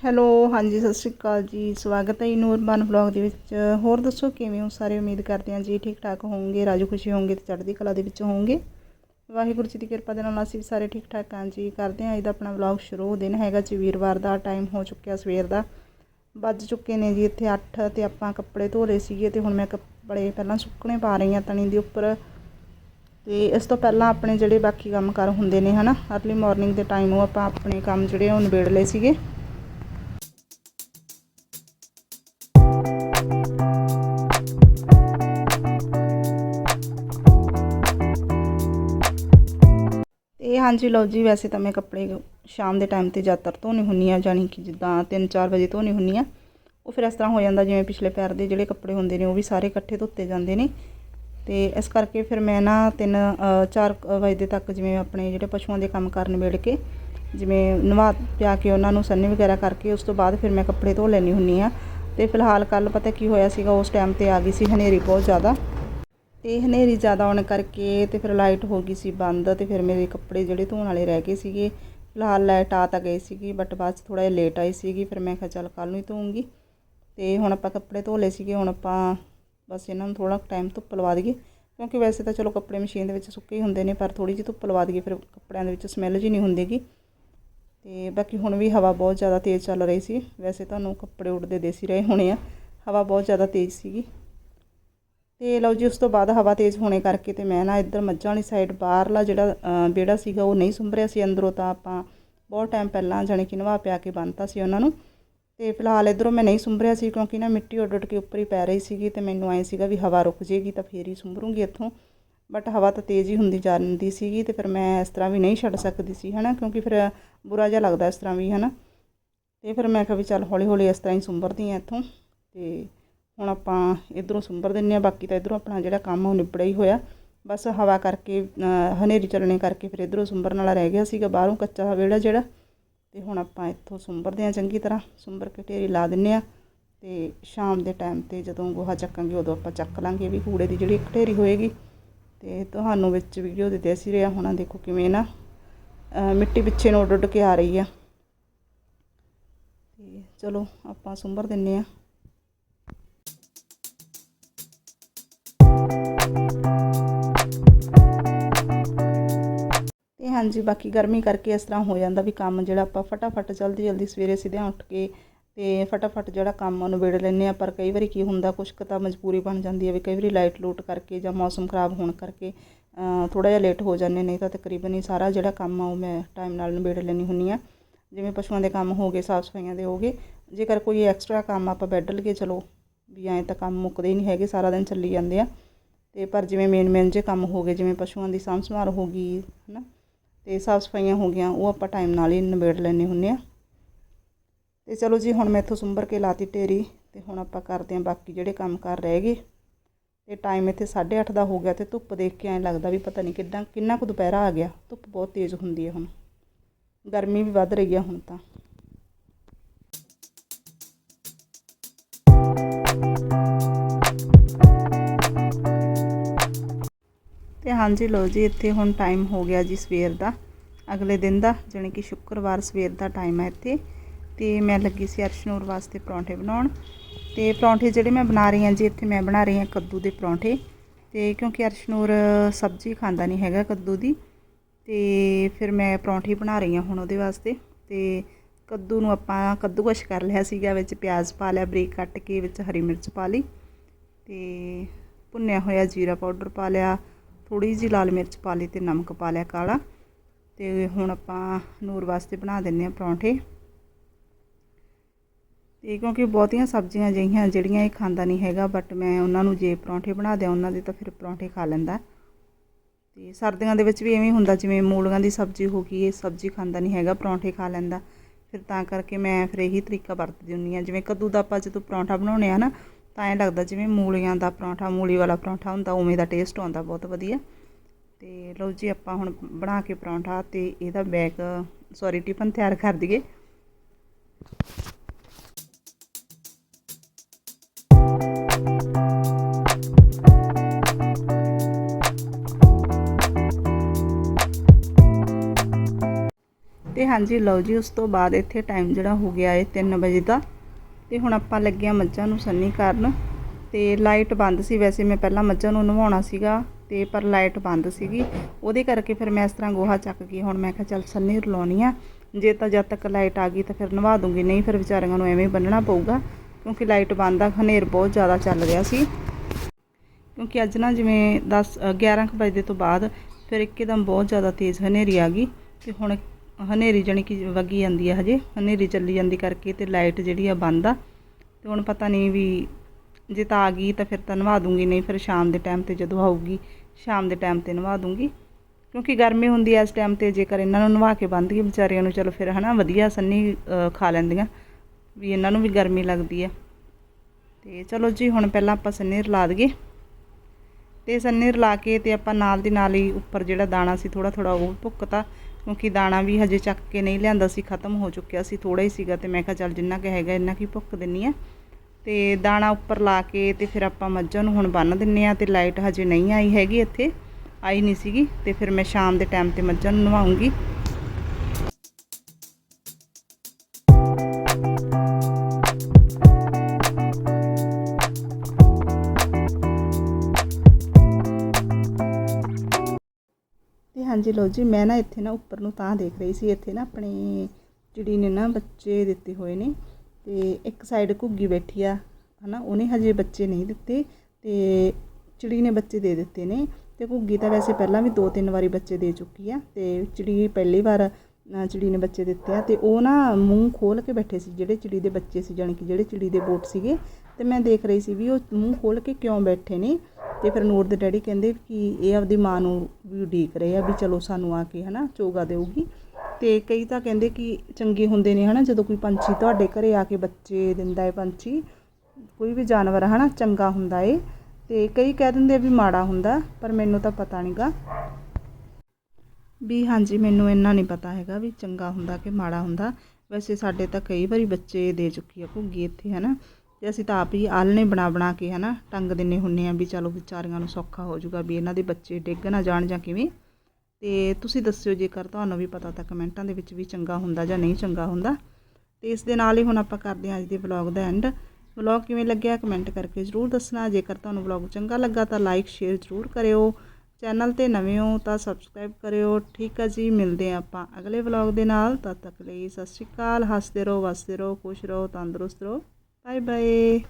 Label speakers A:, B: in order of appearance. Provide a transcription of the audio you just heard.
A: Hello, ਹਾਂਜੀ, ਸਤਿ ਸ਼੍ਰੀ ਅਕਾਲ ਜੀ। ਸਵਾਗਤ ਹੈ ਜੀ ਨੂਰਬਾਨ ਵਲੌਗ ਦੇ ਵਿੱਚ। ਹੋਰ ਦੱਸੋ, ਕਿਵੇਂ ਹੋ? ਸਾਰੇ ਉਮੀਦ ਕਰਦੇ ਹਾਂ ਜੀ ਠੀਕ ਠਾਕ ਹੋਵੋਗੇ। ਰਾਜੂ ਖੁਸ਼ੀ ਹੋਵੋਗੇ ਤੇ ਚੜ੍ਹਦੀ ਕਲਾ ਦੇ ਵਿੱਚ ਹੋਵੋਗੇ। ਵਾਹਿਗੁਰੂ ਜੀ ਦੀ ਕਿਰਪਾ ਦੇ ਨਾਲ ਅਸੀਂ ਵੀ ਸਾਰੇ ਠੀਕ ਠਾਕ ਹਾਂ ਜੀ। ਕਰਦੇ ਹਾਂ ਇਹਦਾ ਆਪਣਾ ਵਲੌਗ ਸ਼ੁਰੂ। ਦਿਨ ਹੈਗਾ ਜੀ ਵੀਰਵਾਰ ਦਾ ਟਾਈਮ ਹੋ ਚੁੱਕਿਆ ਸਵੇਰ ਦਾ। ਵੱਜ ਚੁੱਕੇ ਨੇ ਜੀ ਇੱਥੇ 8 ਤੇ ਆਪਾਂ ਕੱਪੜੇ ਧੋ ਲਏ ਸੀਗੇ ਤੇ ਹੁਣ ਮੈਂ ਕੱਪੜੇ ਪਹਿਲਾਂ ਸੁੱਕਣੇ ਪਾ ਰਹੀ ਹਾਂ ਤਣੀ ਦੇ ਉੱਪਰ। ਤੇ ਇਸ ਤੋਂ ਪਹਿਲਾਂ ਆਪਣੇ ਜਿਹੜੇ ਬਾਕੀ ਕੰਮ ਕਰ ਹੁੰਦੇ ਨੇ ਹਨਾ ਅਰਲੀ ਮਾਰਨਿੰਗ ਦੇ ਟਾਈਮ ਉਹ ਆਪਾਂ ਆਪਣੇ ਕੰਮ ਜਿਹੜੇ ਉਹ ਨਿਬੇੜ ਲਏ ਸੀਗੇ। ਹਾਂਜੀ, ਲਓ ਜੀ, ਵੈਸੇ ਤਾਂ ਮੈਂ ਕੱਪੜੇ ਸ਼ਾਮ ਦੇ ਟਾਈਮ ਤੇ ਜ਼ਿਆਦਾਤਰ ਧੋਣੀ ਹੁੰਨੀ ਆ, ਜਾਣੀ ਕਿ ਜਿੱਦਾਂ 3-4 ਵਜੇ ਧੋਣੀ ਹੁੰਨੀ ਆ। ਉਹ ਫਿਰ ਇਸ ਤਰ੍ਹਾਂ ਹੋ ਜਾਂਦਾ, ਜਿਵੇਂ ਪਿਛਲੇ ਪੈਰ ਦੇ ਜਿਹੜੇ ਕੱਪੜੇ ਹੁੰਦੇ ਨੇ, ਉਹ ਵੀ ਸਾਰੇ ਇਕੱਠੇ ਧੋਤੇ ਜਾਂਦੇ ਨੇ। ਤੇ ਇਸ ਕਰਕੇ ਫਿਰ ਮੈਂ ਨਾ 3 4 ਵਜੇ ਤੱਕ ਜਿਵੇਂ ਆਪਣੇ ਜਿਹੜੇ ਪਸ਼ੂਆਂ ਦੇ ਕੰਮ ਕਰਨ ਵੇੜ ਕੇ, ਜਿਵੇਂ ਨਵਾ ਪਿਆ ਕੇ ਉਹਨਾਂ ਨੂੰ ਸੰਨੀ ਵਗੈਰਾ ਕਰਕੇ, ਉਸ ਤੋਂ ਬਾਅਦ ਫਿਰ ਮੈਂ ਕੱਪੜੇ ਧੋ ਲੈਣੀ ਹੁੰਨੀ ਆ। ਤੇ ਫਿਲਹਾਲ ਕੱਲ ਪਤਾ ਕੀ ਹੋਇਆ ਸੀਗਾ, ਉਸ ਟਾਈਮ ਤੇ ਆ ਗਈ ਸੀ ਹਨੇਰੀ ਬਹੁਤ ਜ਼ਿਆਦਾ। ਤੇ ਹਨੇਰੀ ਜ਼ਿਆਦਾ ਆਉਣ ਕਰਕੇ ਤੇ ਫਿਰ ਲਾਈਟ ਹੋ ਗਈ ਸੀ ਬੰਦ ਤੇ ਫਿਰ ਮੇਰੇ ਕੱਪੜੇ ਜਿਹੜੇ ਧੋਣ ਵਾਲੇ ਰਹਿ ਗਏ ਸੀਗੇ। ਫਿਲਹਾਲ ਲਾਈਟ ਆ ਤਾਂ ਗਈ ਸੀਗੀ ਬਟ ਬਾਅਦ 'ਚ ਥੋੜਾ ਜਿਹਾ ਲੇਟ ਆਈ ਸੀਗੀ, ਫਿਰ ਮੈਂ ਕਿਹਾ ਚੱਲ ਕੱਲ ਨੂੰ ਹੀ ਧੋਉਂਗੀ ਤੇ ਹੁਣ ਆਪਾਂ ਕੱਪੜੇ ਧੋ ਲਏ ਸੀਗੇ, ਹੁਣ ਆਪਾਂ ਬਸ ਇਹਨਾਂ ਨੂੰ ਥੋੜਾ ਟਾਈਮ ਧੁੱਪ ਲਵਾ ਦਈਏ। ਕਿਉਂਕਿ ਵੈਸੇ ਤਾਂ ਚਲੋ ਕੱਪੜੇ ਮਸ਼ੀਨ ਦੇ ਵਿੱਚ ਸੁੱਕੇ ਹੀ ਹੁੰਦੇ ਨੇ, ਪਰ ਥੋੜੀ ਜਿਹੀ ਧੁੱਪ ਲਵਾ ਦਈਏ, ਫਿਰ ਕੱਪੜਿਆਂ ਦੇ ਵਿੱਚ ਸਮੈਲ ਜੀ ਨਹੀਂ ਹੁੰਦੀਗੀ ਤੇ ਬਾਕੀ ਹੁਣ ਵੀ ਹਵਾ ਬਹੁਤ ਜ਼ਿਆਦਾ ਤੇਜ਼ ਚੱਲ ਰਹੀ ਸੀ। ਵੈਸੇ ਤੁਹਾਨੂੰ ਕੱਪੜੇ ਉੱਡਦੇ ਦੇਸੀ ਰਹੇ ਹੋਣੇ ਆ। ਹਵਾ ਬਹੁਤ ਜ਼ਿਆਦਾ ਤੇਜ਼ ਸੀਗੀ। ਤੇ ਲਓ ਜੀ, ਉਸ ਤੋਂ ਬਾਅਦ ਹਵਾ ਤੇਜ਼ ਹੋਣੇ ਕਰਕੇ ਤੇ ਮੈਂ ਨਾ ਇੱਧਰ ਮੱਝਾਂ ਵਾਲੀ ਸਾਈਡ ਬਾਹਰਲਾ ਜਿਹੜਾ ਵਿਹੜਾ ਸੀਗਾ ਉਹ ਨਹੀਂ ਸੁੰਭਰਿਆ ਸੀ ਅੰਦਰੋਂ ਤਾਂ ਆਪਾਂ ਬਹੁਤ ਟਾਈਮ ਪਹਿਲਾਂ ਜਾਣੀ ਕਿ ਨਵਾ ਪਿਆ ਕੇ ਬੰਨਤਾ ਸੀ ਉਹਨਾਂ ਨੂੰ। ਤੇ ਫਿਲਹਾਲ ਇਧਰੋਂ ਮੈਂ ਨਹੀਂ ਸੁੰਭਰਿਆ ਸੀ ਕਿਉਂਕਿ ਨਾ ਮਿੱਟੀ ਉੱਡ ਉੱਡ ਕੇ ਉੱਪਰ ਹੀ ਪੈ ਰਹੀ ਸੀਗੀ ਤੇ ਮੈਨੂੰ ਐ ਸੀਗਾ ਵੀ ਹਵਾ ਰੁਕ ਜੇਗੀ ਤਾਂ ਫੇਰ ਹੀ ਸੁੰਭਰੂੰਗੀ ਇੱਥੋਂ। ਬਟ ਹਵਾ ਤਾਂ ਤੇਜ਼ ਹੀ ਹੁੰਦੀ ਜਾਂਦੀ ਸੀਗੀ ਤੇ ਫਿਰ ਮੈਂ ਇਸ ਤਰ੍ਹਾਂ ਵੀ ਨਹੀਂ ਛੱਡ ਸਕਦੀ ਸੀ, ਹਨਾ? ਕਿਉਂਕਿ ਫਿਰ ਬੁਰਾ ਜਿਹਾ ਲੱਗਦਾ ਇਸ ਤਰ੍ਹਾਂ ਵੀ, ਹਨਾ? ਤੇ ਫਿਰ ਮੈਂ ਕਿਹਾ ਵੀ ਚੱਲ ਹੌਲੀ ਹੌਲੀ ਇਸ ਤਰ੍ਹਾਂ ਹੀ ਸੁੰਭਰਦੀ ਆ ਇੱਥੋਂ ਤੇ ਹੁਣ ਆਪਾਂ ਇਧਰੋਂ ਸੁੰਬਰ ਦਿੰਨੇ ਆ ਬਾਕੀ ਤਾਂ ਇਧਰੋਂ ਆਪਣਾ ਜਿਹੜਾ ਕੰਮ ਉਹ ਨਿਬੜਿਆ ਹੀ ਹੋਇਆ। ਬਸ ਹਵਾ ਕਰਕੇ ਹਨੇਰੀ ਚੱਲਣੇ ਕਰਕੇ ਫਿਰ ਇਧਰੋਂ ਸੁੰਬਰਨ ਵਾਲਾ ਰਹਿ ਗਿਆ ਸੀਗਾ, ਬਾਹਰੋਂ ਕੱਚਾ ਵਿਹੜਾ ਜਿਹੜਾ। ਤੇ ਹੁਣ ਆਪਾਂ ਇੱਥੋਂ ਸੁੰਬਰਦੇ ਆ ਚੰਗੀ ਤਰ੍ਹਾਂ, ਸੁੰਬਰ ਕੇ ਢੇਰੀ ਲਾ ਦਿੰਨੇ ਆ ਤੇ ਸ਼ਾਮ ਦੇ ਟਾਈਮ ਤੇ ਜਦੋਂ ਗੋਹਾ ਚੱਕਾਂਗੇ, ਉਦੋਂ ਆਪਾਂ ਚੱਕ ਲਾਂਗੇ ਵੀ ਕੂੜੇ ਦੀ ਜਿਹੜੀ ਇੱਕ ਢੇਰੀ ਹੋਏਗੀ। ਤੇ ਤੁਹਾਨੂੰ ਵਿੱਚ ਵੀਡੀਓ ਦੇ ਦੇ ਸੀ ਰਿਹਾ ਹੋਣਾ, ਦੇਖੋ ਕਿਵੇਂ ਨਾ ਮਿੱਟੀ ਪਿੱਛੇ ਨੂੰ ਉੱਡ ਉੱਡ ਕੇ ਆ ਰਹੀ ਆ। ਤੇ ਚਲੋ ਆਪਾਂ ਸੁੰਬਰ ਦਿੰਨੇ ਆ ਹਾਂਜੀ, ਬਾਕੀ ਗਰਮੀ ਕਰਕੇ ਇਸ ਤਰ੍ਹਾਂ ਹੋ ਜਾਂਦਾ ਵੀ ਕੰਮ ਜਿਹੜਾ ਆਪਾਂ ਫਟਾਫਟ ਜਲਦੀ ਜਲਦੀ ਸਵੇਰੇ ਸਿੱਧਿਆਂ ਉੱਠ ਕੇ ਤੇ ਫਟਾਫਟ ਜਿਹੜਾ ਕੰਮ ਉਹਨੂੰ ਵੇੜ ਲੈਂਦੇ ਆ ਪਰ ਕਈ ਵਾਰੀ ਕੀ ਹੁੰਦਾ, ਕੁਛ ਕੁ ਤਾਂ ਮਜਬੂਰੀ ਬਣ ਜਾਂਦੀ ਹੈ ਵੀ ਕਈ ਵਾਰੀ ਲਾਈਟ ਲੂਟ ਕਰਕੇ ਜਾਂ ਮੌਸਮ ਖਰਾਬ ਹੋਣ ਕਰਕੇ ਥੋੜਾ ਜਿਹਾ ਲੇਟ ਹੋ ਜਾਂਦੇ ਨਹੀਂ ਤਾਂ ਤਕਰੀਬਨ ਹੀ ਸਾਰਾ ਜਿਹੜਾ ਕੰਮ ਆ ਉਹ ਮੈਂ ਟਾਈਮ ਨਾਲ ਨਿਬੇੜ ਲੈਣੀ ਹੁੰਨੀ ਆ ਜਿਵੇਂ ਪਸ਼ੂਆਂ ਦੇ ਕੰਮ ਹੋ ਗਏ, ਸਾਫ਼ ਸਫਾਈਆਂ ਦੇ ਹੋ ਗਏ, ਜੇਕਰ ਕੋਈ ਐਕਸਟਰਾ ਕੰਮ ਆਪਾਂ ਬੈੱਡ ਲਈਏ ਚਲੋ, ਵੀ ਐਂ ਤਾਂ ਕੰਮ ਮੁੱਕਦੇ ਹੀ ਨਹੀਂ ਹੈਗੇ, ਸਾਰਾ ਦਿਨ ਚੱਲੀ ਜਾਂਦੇ ਆ। ਤੇ ਪਰ ਜਿਵੇਂ ਮੇਨ ਮੇਨ ਜੇ ਕੰਮ ਹੋ ਗਏ, ਜਿਵੇਂ ਪਸ਼ੂਆਂ ਦੀ ਸਾਂਭ ਸੰਭਾਲ ਹੋ ਗਈ, ਹਨਾ ਤੇ ਸਾਫ਼ ਸਫਾਈਆਂ ਹੋ ਗਈਆਂ, ਉਹ ਆਪਾਂ ਟਾਈਮ ਨਾਲ ਹੀ ਨਿਬੇੜ ਲੈਣੇ ਹੁੰਨੇ ਆ ਤੇ ਚਲੋ ਜੀ, ਹੁਣ ਮੈਂ ਇੱਥੋਂ ਸੁੰਬਰ ਕੇ ਲਾਤੀ ਢੇਰੀ ਤੇ ਹੁਣ ਆਪਾਂ ਕਰਦੇ ਆਂ ਬਾਕੀ ਜਿਹੜੇ ਕੰਮ ਕਰ ਰਹਿ ਗਏ। ਤੇ ਟਾਈਮ ਇੱਥੇ 8:30 ਦਾ ਹੋ ਗਿਆ ਤੇ ਧੁੱਪ ਦੇਖ ਕੇ ਐਂ ਲੱਗਦਾ ਵੀ ਪਤਾ ਨਹੀਂ ਕਿੱਦਾਂ, ਕਿੰਨਾ ਕੁ ਦੁਪਹਿਰਾ ਆ ਗਿਆ। ਧੁੱਪ ਬਹੁਤ ਤੇਜ਼ ਹੁੰਦੀ ਹੈ ਹੁਣ। ਗਰਮੀ ਵੀ ਵੱਧ ਰਹੀ ਹੈ ਹੁਣ ਤਾਂ। ਤੇ ਹਾਂਜੀ ਲੋ ਜੀ, ਇੱਥੇ ਹੁਣ ਟਾਈਮ ਹੋ ਗਿਆ ਜੀ ਸਵੇਰ ਦਾ। ਅਗਲੇ ਦਿਨ ਦਾ, ਜਾਣੀ ਕਿ ਸ਼ੁੱਕਰਵਾਰ ਸਵੇਰ ਦਾ ਟਾਈਮ ਹੈ ਇੱਥੇ। ਤੇ ਮੈਂ ਲੱਗੀ ਸੀ ਅਰਸ਼ਨੂਰ ਵਾਸਤੇ ਪਰੌਂਠੇ ਬਣਾਉਣ। ਤੇ ਪਰੌਂਠੇ ਜਿਹੜੇ ਮੈਂ ਬਣਾ ਰਹੀ ਹਾਂ ਜੀ, ਇੱਥੇ ਮੈਂ ਬਣਾ ਰਹੀ ਹਾਂ ਕੱਦੂ ਦੇ ਪਰੌਂਠੇ। ਤੇ ਕਿਉਂਕਿ ਅਰਸ਼ਨੂਰ ਸਬਜ਼ੀ ਖਾਂਦਾ ਨਹੀਂ ਹੈਗਾ ਕੱਦੂ ਦੀ, ਤੇ ਫਿਰ ਮੈਂ ਪਰੌਂਠੇ ਬਣਾ ਰਹੀ ਹਾਂ ਹੁਣ ਉਹਦੇ ਵਾਸਤੇ। ਤੇ ਕੱਦੂ ਨੂੰ ਆਪਾਂ ਕੱਦੂਕਸ਼ ਕਰ ਲਿਆ ਸੀਗਾ, ਵਿੱਚ ਪਿਆਜ਼ ਪਾ ਲਿਆ, ਬਰੀਕ ਕੱਟ ਕੇ ਵਿੱਚ ਹਰੀ ਮਿਰਚ ਪਾ ਲਈ। ਤੇ ਭੁੰਨਿਆ ਹੋਇਆ ਜੀਰਾ ਪਾਊਡਰ ਪਾ ਲਿਆ। ਥੋੜੀ ਜਿਹੀ ਲਾਲ ਮਿਰਚ ਪਾ ਲਈ ਤੇ ਨਮਕ ਪਾ ਲਿਆ ਕਾਲਾ। ਤੇ ਹੁਣ ਆਪਾਂ ਨੂਰ ਵਾਸਤੇ ਬਣਾ ਦਿੰਨੇ ਆ ਪਰੌਂਠੇ। ਤੇ ਕਿਉਂਕਿ ਬਹੁਤੀਆਂ ਸਬਜ਼ੀਆਂ ਜਿਹੀਆਂ ਜਿਹੜੀਆਂ ਇਹ ਖਾਂਦਾ ਨਹੀਂ ਹੈਗਾ ਬਟ ਮੈਂ ਉਹਨਾਂ ਨੂੰ ਜੇ ਪਰੌਂਠੇ ਬਣਾ ਦਿਆਂ ਉਹਨਾਂ ਦੇ ਤਾਂ ਫਿਰ ਪਰੌਂਠੇ ਖਾ ਲੈਂਦਾ। ਤੇ ਸਰਦੀਆਂ ਦੇ ਵਿੱਚ ਵੀ ਐਵੇਂ ਹੁੰਦਾ, ਜਿਵੇਂ ਮੂਲੀਆਂ ਦੀ ਸਬਜ਼ੀ ਹੋ ਗਈ, ਇਹ ਸਬਜ਼ੀ ਖਾਂਦਾ ਨਹੀਂ ਹੈਗਾ, ਪਰੌਂਠੇ ਖਾ ਲੈਂਦਾ। ਫਿਰ ਤਾਂ ਕਰਕੇ ਮੈਂ ਫਿਰ ਇਹੀ ਤਰੀਕਾ ਵਰਤਦੀ ਹੁੰਦੀ ਆ ਜਿਵੇਂ ਕੱਦੂ ਦਾ ਆਪਾਂ ਜਦੋਂ ਪਰੌਂਠਾ ਬਣਾਉਣੇ ਆ ਨਾ ਤਾਂ ਐਂ ਲੱਗਦਾ ਜਿਵੇਂ ਮੂਲੀਆਂ ਦਾ ਪਰੌਂਠਾ, ਮੂਲੀ ਵਾਲਾ ਪਰੌਂਠਾ ਹੁੰਦਾ, ਉਵੇਂ ਦਾ ਟੇਸਟ ਆਉਂਦਾ ਬਹੁਤ ਵਧੀਆ। ਤੇ ਲਓ ਜੀ, ਆਪਾਂ ਹੁਣ ਬਣਾ ਕੇ ਪਰੌਂਠਾ ਤੇ ਇਹਦਾ ਬੈਗ ਸੌਰੀ ਟਿਫਨ ਤਿਆਰ ਕਰ ਦਈਏ। ਤੇ ਹਾਂਜੀ, ਲਓ ਜੀ, ਉਸ ਤੋਂ ਬਾਅਦ ਇੱਥੇ ਟਾਈਮ ਜਿਹੜਾ ਹੋ ਗਿਆ ਹੈ 3 ਵਜੇ ਦਾ। ਤੇ ਹੁਣ ਆਪਾਂ ਲੱਗੇ ਮੱਝਾਂ ਨੂੰ ਸੰਨੀ ਕਰਨ। ਤੇ ਲਾਈਟ ਬੰਦ ਸੀ ਵੈਸੇ ਮੈਂ ਪਹਿਲਾਂ ਮੱਝਾਂ ਨੂੰ ਨਵਾਉਣਾ ਸੀਗਾ ਤੇ ਪਰ ਲਾਈਟ ਬੰਦ ਸੀਗੀ। ਉਹਦੇ ਕਰਕੇ ਫਿਰ ਮੈਂ ਇਸ ਤਰ੍ਹਾਂ ਗੋਹਾ ਚੱਕ ਕੇ ਹੁਣ ਮੈਂ ਕਿਹਾ ਚੱਲ ਸੰਨੀ ਰਲਾਉਣੀ ਆ। ਜੇ ਤਾਂ ਜਦ ਤੱਕ ਲਾਈਟ ਆ ਗਈ ਤਾਂ ਫਿਰ ਨਵਾ ਦੂੰਗੀ ਨਹੀਂ ਫਿਰ ਵਿਚਾਰਿਆਂ ਨੂੰ ਐਵੇਂ ਹੀ ਬੰਨਣਾ ਪਊਗਾ ਕਿਉਂਕਿ ਲਾਈਟ ਬੰਦ ਆ ਹਨੇਰ ਬਹੁਤ ਜ਼ਿਆਦਾ ਚੱਲ ਰਿਹਾ ਸੀ। ਕਿਉਂਕਿ ਅੱਜ ਨਾ ਜਿਵੇਂ 10 ਅ, 11 ਕੁ ਵਜੇ ਤੋਂ ਬਾਅਦ ਫਿਰ ਇੱਕਦਮ ਬਹੁਤ ਜ਼ਿਆਦਾ ਤੇਜ਼ ਹਨੇਰੀ ਆ ਗਈ ਤੇ ਹੁਣ ਹਨੇਰੀ ਜਾਣੀ ਕਿ ਵਗੀ ਜਾਂਦੀ ਆ ਹਜੇ, ਹਨੇਰੀ ਚੱਲੀ ਜਾਂਦੀ ਕਰਕੇ ਤੇ ਲਾਈਟ ਜਿਹੜੀ ਆ ਬੰਦ ਆ। ਤੇ ਹੁਣ ਪਤਾ ਨਹੀਂ ਵੀ ਜੇ ਤਾਂ ਆ ਗਈ ਤਾਂ ਫਿਰ ਤਾਂ ਨਵਾ ਦੂੰਗੀ, ਨਹੀਂ ਫਿਰ ਸ਼ਾਮ ਦੇ ਟਾਈਮ ਤੇ ਜਦੋਂ ਆਊਗੀ, ਸ਼ਾਮ ਦੇ ਟਾਈਮ ਤੇ ਨਵਾ ਦੂੰਗੀ। ਕਿਉਂਕਿ ਗਰਮੀ ਹੁੰਦੀ ਐ ਇਸ ਟਾਈਮ ਤੇ, ਜੇਕਰ ਇਹਨਾਂ ਨੂੰ ਨਵਾ ਕੇ ਬੰਨ੍ਹਦੀਏ ਵਿਚਾਰਿਆਂ ਨੂੰ ਚਲੋ ਫਿਰ ਹਨਾ ਵਧੀਆ ਸੰਨੀ ਖਾ ਲੈਂਦੀਆਂ, ਵੀ ਇਹਨਾਂ ਨੂੰ ਵੀ ਗਰਮੀ ਲੱਗਦੀ ਆ। ਤੇ ਚਲੋ ਜੀ, ਹੁਣ ਪਹਿਲਾਂ ਆਪਾਂ ਸੰਨੀ ਰਲਾ ਦਈਏ। ਤੇ ਸੰਨੇ ਰਲਾ ਕੇ ਤੇ ਆਪਾਂ ਨਾਲ ਦੀ ਨਾਲ ਹੀ ਉੱਪਰ ਜਿਹੜਾ ਦਾਣਾ ਸੀ ਥੋੜਾ ਥੋੜਾ ਉਹ ਭੁੱਕਤਾ। ਕਿਉਂਕਿ ਦਾਣਾ ਵੀ ਹਜੇ ਚੱਕ ਕੇ ਨਹੀਂ ਲਿਆਂਦਾ ਸੀ, ਖਤਮ ਹੋ ਚੁੱਕਿਆ ਸੀ ਥੋੜਾ ਹੀ ਸੀਗਾ ਤੇ ਮੈਂ ਕਿਹਾ ਚੱਲ ਜਿੰਨਾ ਕੁ ਹੈਗਾ ਇੰਨਾ ਕੀ ਭੁੱਕ ਦਿੰਨੀ ਆ। ਤੇ ਦਾਣਾ ਉੱਪਰ ਲਾ ਕੇ ਤੇ ਫਿਰ ਆਪਾਂ ਮੱਝਾਂ ਨੂੰ ਹੁਣ ਬੰਨ ਦਿੰਨੇ ਆ ਤੇ ਲਾਈਟ ਹਜੇ ਨਹੀਂ ਆਈ ਹੈਗੀ ਇੱਥੇ, ਆਈ ਨਹੀਂ ਸੀਗੀ। ਤੇ ਫਿਰ ਮੈਂ ਸ਼ਾਮ ਦੇ ਟਾਈਮ ਤੇ ਮੱਝਾਂ ਨੂੰ ਨਵਾਉਂਗੀ। ਹਾਂਜੀ ਲਓ ਜੀ, ਮੈਂ ਨਾ ਇੱਥੇ ਨਾ ਉੱਪਰ ਨੂੰ ਤਾਂ ਦੇਖ ਰਹੀ ਸੀ, ਇੱਥੇ ਨਾ ਆਪਣੇ ਚਿੜੀ ਨੇ ਨਾ ਬੱਚੇ ਦਿੱਤੇ ਹੋਏ ਨੇ ਤੇ ਇੱਕ ਸਾਈਡ ਘੁੱਗੀ ਬੈਠੀ ਆ, ਹਨਾ, ਉਹਨੇ ਹਜੇ ਬੱਚੇ ਨਹੀਂ ਦਿੱਤੇ ਤੇ ਚਿੜੀ ਨੇ ਬੱਚੇ ਦੇ ਦਿੱਤੇ ਨੇ ਤੇ ਘੁੱਗੀ ਤਾਂ ਵੈਸੇ ਪਹਿਲਾਂ ਵੀ ਦੋ ਤਿੰਨ ਵਾਰੀ ਬੱਚੇ ਦੇ ਚੁੱਕੀ ਆ ਤੇ ਚਿੜੀ ਪਹਿਲੀ ਵਾਰ ਚਿੜੀ ਨੇ ਬੱਚੇ ਦਿੱਤੇ ਆ ਤੇ ਉਹ ਨਾ ਮੂੰਹ ਖੋਲ ਕੇ ਬੈਠੇ ਸੀ, ਜਿਹੜੇ ਚਿੜੀ ਦੇ ਬੱਚੇ ਸੀ, ਜਾਣੀ ਕਿ ਜਿਹੜੇ ਚਿੜੀ ਦੇ ਬੋਟ ਸੀਗੇ ਤੇ ਮੈਂ ਦੇਖ ਰਹੀ ਸੀ ਵੀ ਉਹ ਮੂੰਹ ਖੋਲ ਕੇ ਕਿਉਂ ਬੈਠੇ ਨੇ ਤੇ ਫਿਰ ਨੂਰ ਦੇ ਡੈਡੀ ਕਹਿੰਦੇ ਕਿ ਇਹ ਆਪਦੀ ਮਾਂ ਨੂੰ ਵੀ ਉਡੀਕ ਰਹੇ ਆ ਵੀ ਚਲੋ ਸਾਨੂੰ ਆ ਕੇ ਹਨਾ ਚੋਗਾ ਦੇਊਗੀ। ਤੇ ਕਈ ਤਾਂ ਕਹਿੰਦੇ ਕਿ ਚੰਗੇ ਹੁੰਦੇ ਨੇ ਹਨਾ, ਜਦੋਂ ਕੋਈ ਪੰਛੀ ਤੁਹਾਡੇ ਘਰੇ ਆ ਕੇ ਬੱਚੇ ਦਿੰਦਾ ਹੈ ਪੰਛੀ, ਕੋਈ ਵੀ ਜਾਨਵਰ ਹਨਾ ਚੰਗਾ ਹੁੰਦਾ ਏ। ਤੇ ਕਈ ਕਹਿ ਦਿੰਦੇ ਵੀ ਮਾੜਾ ਹੁੰਦਾ, ਪਰ ਮੈਨੂੰ ਤਾਂ ਪਤਾ ਨਹੀਂਗਾ ਵੀ ਹਾਂਜੀ, ਮੈਨੂੰ ਇੰਨਾ ਨਹੀਂ ਪਤਾ ਹੈਗਾ ਵੀ ਚੰਗਾ ਹੁੰਦਾ ਕਿ ਮਾੜਾ ਹੁੰਦਾ। ਵੈਸੇ ਸਾਡੇ ਤਾਂ ਕਈ ਵਾਰੀ ਬੱਚੇ ਦੇ ਚੁੱਕੀ ਆ ਘੁੱਗੀ ਇੱਥੇ ਹਨਾ। ਤੇ ਅਸੀਂ ਤਾਂ ਆਪ ਹੀ ਆਲਣੇ ਬਣਾ ਬਣਾ ਕੇ ਹਨਾ ਟੰਗ ਦਿੰਨੇ ਹੁੰਨੇ ਆ ਵੀ ਚਲੋ ਵਿਚਾਰੀਆਂ ਨੂੰ ਸੌਖਾ ਹੋ ਜਾਊਗਾ ਵੀ ਇਹਨਾਂ ਦੇ ਬੱਚੇ ਡਿੱਗ ਨਾ ਜਾਣ ਜਾਂ ਕਿਵੇਂ। ਤੇ ਤੁਸੀਂ ਦੱਸਿਓ ਜੇਕਰ ਤੁਹਾਨੂੰ ਵੀ ਪਤਾ ਤਾਂ ਕਮੈਂਟਾਂ ਦੇ ਵਿੱਚ ਵੀ ਚੰਗਾ ਹੁੰਦਾ ਜਾਂ ਨਹੀਂ ਚੰਗਾ ਹੁੰਦਾ। ਤੇ ਇਸ ਦੇ ਨਾਲ ਹੀ ਹੁਣ ਆਪਾਂ ਕਰਦੇ ਹਾਂ ਅੱਜ ਦੇ ਵਲੌਗ ਦਾ ਐਂਡ। ਵਲੌਗ ਕਿਵੇਂ ਲੱਗਿਆ ਕਮੈਂਟ ਕਰਕੇ ਜ਼ਰੂਰ ਦੱਸਣਾ। ਜੇਕਰ ਤੁਹਾਨੂੰ ਵਲੌਗ ਚੰਗਾ ਲੱਗਾ ਤਾਂ ਲਾਈਕ, ਸ਼ੇਅਰ ਜ਼ਰੂਰ ਕਰਿਓ। ਚੈਨਲ ਤੇ ਨਵੇਂ ਹੋ ਤਾਂ ਸਬਸਕ੍ਰਾਈਬ ਕਰਿਓ। ਠੀਕ ਆ ਜੀ, ਮਿਲਦੇ ਹਾਂ ਆਪਾਂ ਅਗਲੇ ਵਲੌਗ ਦੇ ਨਾਲ। ਤਦ ਤੱਕ ਲਈ ਸਤਿ ਸ਼੍ਰੀ ਅਕਾਲ। ਹੱਸਦੇ ਰਹੋ, ਵਸਦੇ ਰਹੋ, ਖੁਸ਼ ਰਹੋ, ਤੰਦਰੁਸਤ ਰਹੋ। Bye bye.